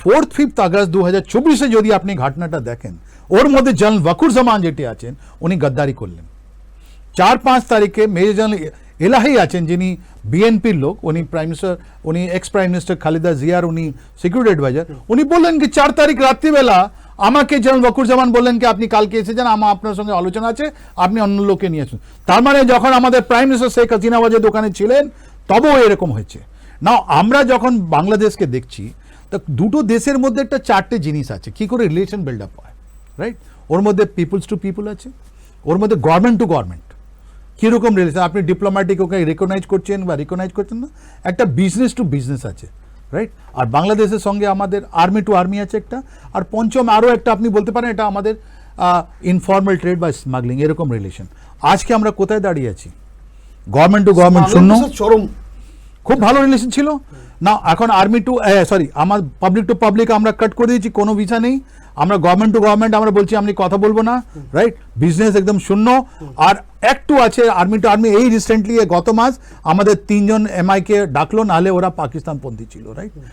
Fourth, fifth August দু হাজার চব্বিশে যদি আপনি ঘটনাটা দেখেন, ওর মধ্যে জেনারেল ওয়াকুর জামান যেটি আছেন, উনি গদ্দারি করলেন। চার, পাঁচ তারিখে মেজর জেনারেল এলাহি আছেন, যিনি বিএনপির লোক, উনি প্রাইম মিনিস্টার, উনি এক্স প্রাইম মিনিস্টার খালেদা জিয়ার উনি সিকিউরিটি অ্যাডভাইজার উনি বললেন কি, চার তারিখ রাত্রিবেলা আমাকে জেনারেল বকুর জামান বললেন কি, আপনি কালকে এসেছেন আমার আপনার সঙ্গে আলোচনা আছে, আপনি অন্য লোককে নিয়ে আসুন। তার মানে যখন আমাদের প্রাইম মিনিস্টার শেখ হাসিনা দোকানে ছিলেন, তবেও এরকম হয়েছে। না আমরা যখন বাংলাদেশকে দেখছি তা দুটো দেশের মধ্যে একটা চারটে জিনিস আছে। কি করে রিলেশন বিল্ড আপ হয় রাইট ওর মধ্যে পিপুলস টু পিপুল আছে ওর মধ্যে গভর্নমেন্ট টু গভর্নমেন্ট কীরকম রিলেশন আপনি ডিপ্লোম্যাটিক ওকে রেকগনাইজ করছেন বা রিকগনাইজ করছেন না? একটা বিজনেস টু বিজনেস আছে রাইট আর বাংলাদেশের সঙ্গে আমাদের আর্মি টু আর্মি আছে একটা আর পঞ্চম আরও একটা আপনি বলতে পারেন এটা আমাদের ইনফর্মাল ট্রেড বা স্মাগলিং এরকম রিলেশন আজকে আমরা কোথায় দাঁড়িয়ে আছি? গভর্নমেন্ট টু গভর্নমেন্ট শূন্য। চরম। খুব ভালো রিলেশন ছিল। না এখন আর্মি টু সরি আমার পাবলিক টু পাবলিক আমরা কাট করে দিয়েছি, কোনো ভিসা নেই। আমরা গভর্নমেন্ট টু গভর্নমেন্ট আমরা বলছি, আমি কথা বলব না রাইট বিজনেস একদম শূন্য। আর একটু আছে আর্মি টু আর্মি এই রিসেন্টলি গত মাস আমাদের তিনজন এমআইকে ডাকলো, নাহলে ওরা পাকিস্তানপন্থী ছিল রাইট